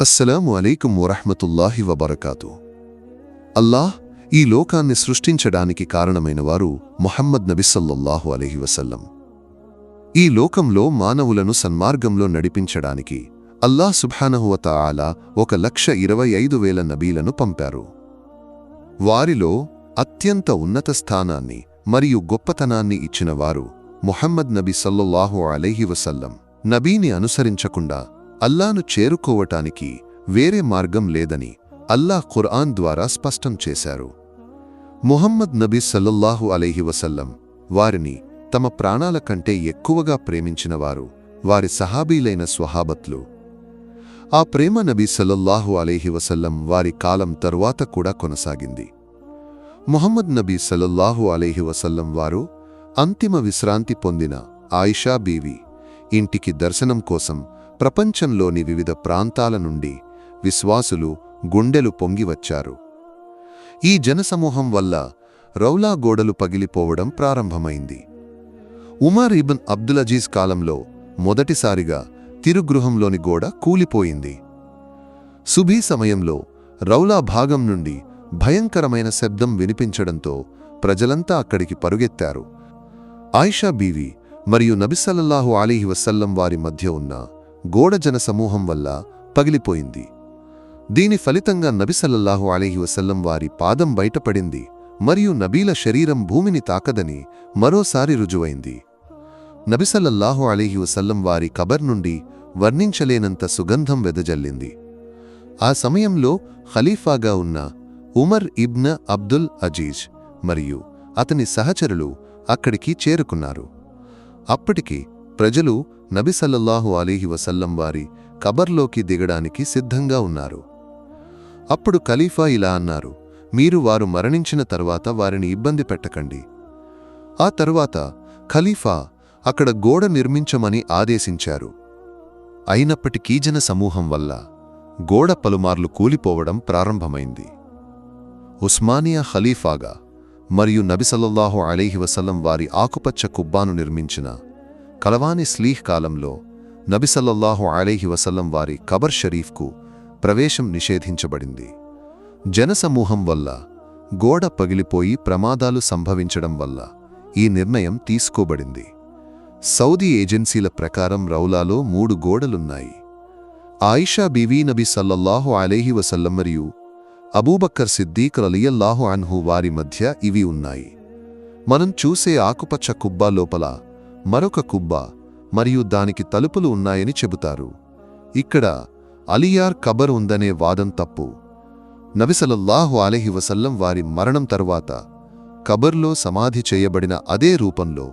అస్సలాము అలైకుం వరహమతుల్లాహి వబర్కాతు. అల్లాహ్ ఈ లోకాన్ని సృష్టించడానికి కారణమైనవారు మొహమ్మద్ నబి అలహి వసల్లం. ఈ లోకంలో మానవులను సన్మార్గంలో నడిపించడానికి అల్లాహ్ సుబ్హానహువ ఆలా ఒక లక్ష ఇరవై ఐదు వేల నబీలను పంపారు. వారిలో అత్యంత ఉన్నత స్థానాన్ని మరియు గొప్పతనాన్ని ఇచ్చినవారు మొహమ్మద్ నబి సల్లల్లాహు అలహి వసల్లం. నబీని అనుసరించకుండా అల్లాను చేరుకోవటానికి వేరే మార్గం లేదని అల్లా ఖుర్ఆన్ ద్వారా స్పష్టం చేశారు. ముహమ్మద్ నబీ సల్లల్లాహు అలైహి వసల్లం వారిని తమ ప్రాణాల కంటే ఎక్కువగా ప్రేమించినవారు వారి సహాబీలైన స్వహాబత్లు. ఆ ప్రేమ నబీ సల్లల్లాహు అలీహి వసల్లం వారి కాలం తరువాత కూడా కొనసాగింది. ముహమ్మద్ నబీ సల్లల్లాహు అలీహి వసల్లం వారు అంతిమ విశ్రాంతి పొందిన ఆయిషా బీవి ఇంటికి దర్శనం కోసం ప్రపంచంలోని వివిధ ప్రాంతాల నుండి విశ్వాసులు గుండెలు పొంగివచ్చారు ఈ జనసమూహం వల్ల రౌలా గోడలు పగిలిపోవడం ప్రారంభమైంది. ఉమర్ ఇబన్ అబ్దులజీజ్ కాలంలో మొదటిసారిగా తిరుగృహంలోని గోడ కూలిపోయింది. సుభీ సమయంలో రౌలా భాగం నుండి భయంకరమైన శబ్దం వినిపించడంతో ప్రజలంతా అక్కడికి పరుగెత్తారు. ఆయిషా బీవి మరియు నబిసల్లల్లాహు అలీహి వసల్లం వారి మధ్య ఉన్న గోడ జన సమూహం వల్ల పగిలిపోయింది. దీని ఫలితంగా నబిసల్లల్లాహు అలీహి వసల్లం వారి పాదం బయటపడింది మరియు నబీల శరీరం భూమిని తాకదని మరోసారి రుజువైంది. నబిసల్లల్లాహు అలీహి వసల్లం వారి కబర్ నుండి వర్ణించలేనంత సుగంధం వెదజల్లింది. ఆ సమయంలో ఖలీఫాగా ఉన్న ఉమర్ ఇబ్న అబ్దుల్ అజీజ్ మరియు అతని సహచరులు అక్కడికి చేరుకున్నారు. అప్పటికి ప్రజలు నబిసల్లల్లాహు అలీహి వసల్లం వారి కబర్లోకి దిగడానికి సిద్ధంగా ఉన్నారు. అప్పుడు ఖలీఫా ఇలా అన్నారు మీరు వారు మరణించిన తర్వాత వారిని ఇబ్బంది పెట్టకండి. ఆ తరువాత ఖలీఫా అక్కడ గోడ నిర్మించమని ఆదేశించారు. అయినప్పటికీ జన సమూహం వల్ల గోడ పలుమార్లు కూలిపోవడం ప్రారంభమైంది. ఉస్మానియా ఖలీఫాగా మరియు నబిసల్లల్లాహు అలీహి వసల్లం వారి ఆకుపచ్చ కుబ్బాను నిర్మించిన కలవాని స్లీహ్ కాలంలో నబిసల్లల్లాహు అలీహి వసల్లం వారి కబర్ షరీఫ్కు ప్రవేశం నిషేధించబడింది. జనసమూహం వల్ల గోడ పగిలిపోయి ప్రమాదాలు సంభవించడం వల్ల ఈ నిర్ణయం తీసుకోబడింది. సౌదీ ఏజెన్సీల ప్రకారం రౌలాలో మూడు గోడలున్నాయి. ఆయిషా బీవీ నబి సల్లల్లాహు అలీహి వసల్లం మరియు అబూబక్కర్ సిద్దీక్ రలియల్లాహు అన్హు వారి మధ్య ఇవి ఉన్నాయి. మనం చూసే ఆకుపచ్చ కుబ్బా లోపల మరొక కుబ్బ మరియు దానికి తలుపులు ఉన్నాయని చెబుతారు. ఇక్కడ అలియార్ కబర్ ఉందనే వాదం తప్పు. నబిసలల్లాహు అలహి వసల్లం వారి మరణం తరువాత కబర్లో సమాధి చేయబడిన అదే రూపంలో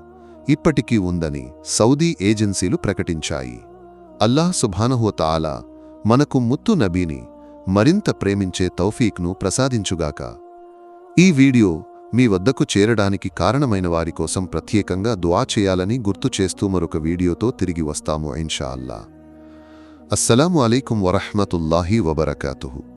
ఇప్పటికీ ఉందని సౌదీ ఏజెన్సీలు ప్రకటించాయి. అల్లాహ్ సుభానహుతాలా మనకు ముత్తు నబీని మరింత ప్రేమించే తౌఫీక్ను ప్రసాదించుగాక. ఈ వీడియో మీ వద్దకు చేరడానికి కారణమైన వారి కోసం ప్రత్యేకంగా దువా చేయాలని గుర్తు చేస్తూ మరొక వీడియోతో తిరిగి వస్తాము ఇన్షాల్లా అస్సలం అస్సలాము అలైకుం వరహ్మతుల్లాహి వబర్కతు